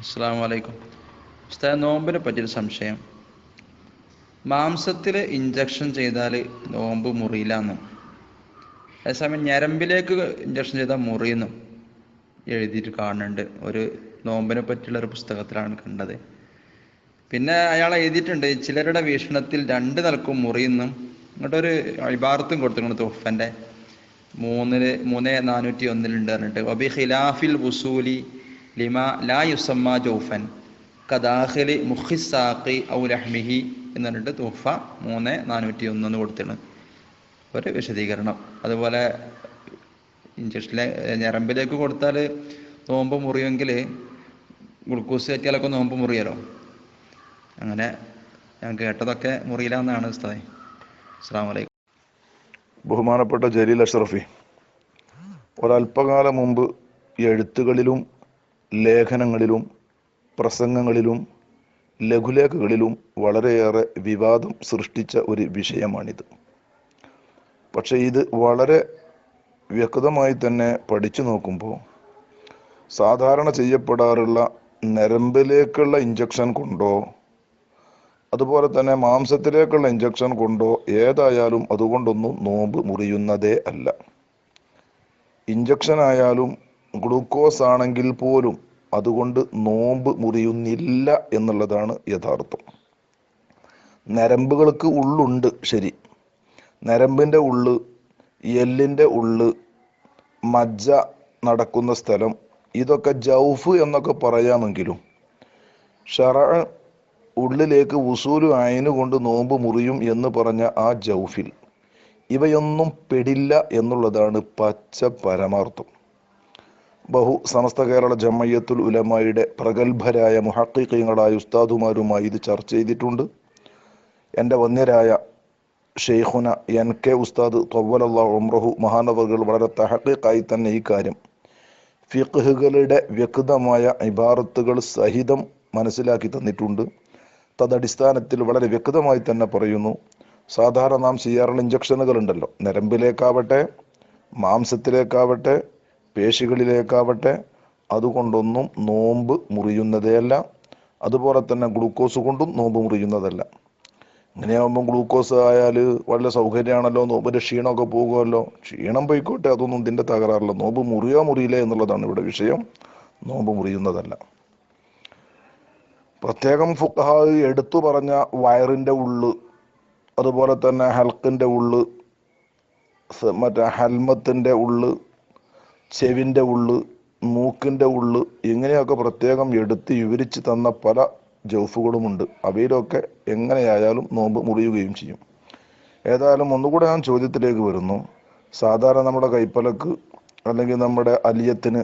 അസ്സാം വലൈക്കും ഉസ്താദ് നോമ്പിനെ പറ്റിയൊരു സംശയം. മാംസത്തിൽ ഇഞ്ചക്ഷൻ ചെയ്താൽ നോമ്പ് മുറിയില്ല എന്നും അതേസമയം ഞരമ്പിലേക്ക് ഇഞ്ചക്ഷൻ ചെയ്താൽ മുറിയെന്നും എഴുതിയിട്ട് കാണുന്നുണ്ട്. ഒരു നോമ്പിനെ പറ്റിയുള്ള ഒരു പുസ്തകത്തിലാണ് കണ്ടത്. പിന്നെ അയാൾ എഴുതിയിട്ടുണ്ട് ചിലരുടെ വീക്ഷണത്തിൽ രണ്ട് നിലക്കും മുറിയെന്നും. ഇങ്ങോട്ടൊരു അഴിബാർത്തും കൊടുത്തിട്ടുണ്ട് തുഫന്റെ മൂന്നിൽ മൂന്ന് നാനൂറ്റി ഒന്നിലുണ്ട് പറഞ്ഞിട്ട്. ഒബി ഖിലാഫിൽ വുസൂലി ലിമ ലാ യുസമ്മ ജൗഫൻ കദാഹിലി മുഹിസാഖി ഔ ലഹ്മിഹി എന്ന് പറഞ്ഞിട്ട് തുഫ മൂന്ന് നാനൂറ്റി ഒന്നെന്ന് കൊടുത്തിട്ടുണ്ട്. ഒരു വിശദീകരണം. അതുപോലെ ഇഞ്ചക്ഷനിലെ ഞരമ്പിലേക്ക് കൊടുത്താൽ നോമ്പ് മുറിയുമെങ്കിൽ ഗ്ലൂക്കോസ് കയറ്റിയാലൊക്കെ നോമ്പ് മുറിയലോ അങ്ങനെ ഞാൻ കേട്ടതൊക്കെ മുറിയില്ല എന്നാണ് ഉസ്താദേ. അസ്സാം വലൈക്കും ബഹുമാനപ്പെട്ട ജലീൽ അഷ്റഫി ഒരല്പകാലം മുമ്പ് എഴുത്തുകളിലും ലേഖനങ്ങളിലും പ്രസംഗങ്ങളിലും ലഘുലേഖകളിലും വളരെയേറെ വിവാദം സൃഷ്ടിച്ച ഒരു വിഷയമാണിത്. പക്ഷേ ഇത് വളരെ വ്യക്തമായി തന്നെ പഠിച്ചു നോക്കുമ്പോൾ സാധാരണ ചെയ്യപ്പെടാറുള്ള നരമ്പിലേക്കുള്ള ഇഞ്ചക്ഷൻ കൊണ്ടോ അതുപോലെ തന്നെ മാംസത്തിലേക്കുള്ള ഇഞ്ചക്ഷൻ കൊണ്ടോ ഏതായാലും അതുകൊണ്ടൊന്നും നോമ്പ് മുറിയുന്നതേ അല്ല. ഇഞ്ചക്ഷൻ ആയാലും ഗ്ലൂക്കോസ് ആണെങ്കിൽ പോലും അതുകൊണ്ട് നോമ്പ് മുറിയുന്നില്ല എന്നുള്ളതാണ് യഥാർത്ഥം. നരമ്പുകൾക്ക് ഉള്ളുണ്ട് ശരി. നരമ്പിന്റെ ഉള്ള് എല്ലിന്റെ ഉള്ള് മജ്ജ നടക്കുന്ന സ്ഥലം ഇതൊക്കെ ജൗഫ് എന്നൊക്കെ പറയാമെങ്കിലും ഷറ ഉള്ളിലേക്ക് ഉസൂലു ആയതുകൊണ്ട് നോമ്പ് മുറിയും എന്ന് പറഞ്ഞ ആ ജൗഫിൽ ഇവയൊന്നും പെടില്ല എന്നുള്ളതാണ് പച്ച പരമാർത്ഥം. ബഹു സമസ്ത കേരള ജമ്മയ്യത്തുൽ ഉലമായുടെ പ്രഗത്ഭരായ മുഹക്കിക്കങ്ങളായ ഉസ്താദുമാരുമായി ഇത് ചർച്ച ചെയ്തിട്ടുണ്ട്. എന്റെ വന്യരായ ഷെയ്ഖുന എൻ കെ ഉസ്താദ് തൊവ്വലല്ല ഉംറഹു മഹാനവറുകൾ വളരെ തഹക്കിക്കായി തന്നെ ഈ കാര്യം. ഫിഖുകളുടെ വ്യക്തമായ ഇബാറത്തുകൾ സഹിതം മനസ്സിലാക്കി തന്നിട്ടുണ്ട്. തദടിസ്ഥാനത്തിൽ വളരെ വ്യക്തമായി തന്നെ പറയുന്നു. സാധാരണ നാം ചെയ്യാറുള്ള ഇഞ്ചക്ഷനുകൾ ഉണ്ടല്ലോ. നരമ്പിലേക്കാവട്ടെ മാംസത്തിലേക്കാവട്ടെ പേശികളിലേക്കാവട്ടെ അതുകൊണ്ടൊന്നും നോമ്പ് മുറിയുന്നതേയല്ല. അതുപോലെ തന്നെ ഗ്ലൂക്കോസ് കൊണ്ടും നോമ്പ് മുറിയുന്നതല്ല. ഇങ്ങനെയാകുമ്പോൾ ഗ്ലൂക്കോസ് ആയാൽ വളരെ സൗകര്യമാണല്ലോ നോമ്പിന്റെ ക്ഷീണമൊക്കെ പോകുമല്ലോ. ക്ഷീണം പോയിക്കോട്ടെ അതൊന്നും ഇതിന്റെ തകരാറില്ല. നോമ്പ് മുറിയോ മുറിയില്ലേ എന്നുള്ളതാണ് ഇവിടെ വിഷയം. നോമ്പ് മുറിയുന്നതല്ല. പ്രത്യേകം ഫുഹ എടുത്തു പറഞ്ഞ വയറിന്റെ ഉള്ള് അതുപോലെ തന്നെ ഹൽക്കിന്റെ ഉള്ള് മറ്റേ ഹൽമത്തിന്റെ ഉള്ള് ചെവിന്റെ ഉള്ളു മൂക്കിന്റെ ഉള്ളു ഇങ്ങനെയൊക്കെ പ്രത്യേകം എടുത്ത് വിവരിച്ച് തന്ന പല ജൗഫുകളുമുണ്ട്. അവയിലൊക്കെ എങ്ങനെയായാലും നോമ്പ് മുറിയുകയും ചെയ്യും. ഏതായാലും ഒന്നുകൂടെ ഞാൻ ചോദ്യത്തിലേക്ക് വരുന്നു. സാധാരണ നമ്മുടെ കൈപ്പലക്ക് അല്ലെങ്കിൽ നമ്മുടെ അലിയത്തിന്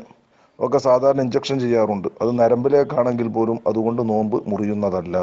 ഒക്കെ സാധാരണ ഇഞ്ചക്ഷൻ ചെയ്യാറുണ്ട്. അത് നരമ്പിലേക്കാണെങ്കിൽ പോലും അതുകൊണ്ട് നോമ്പ് മുറിയുന്നതല്ല.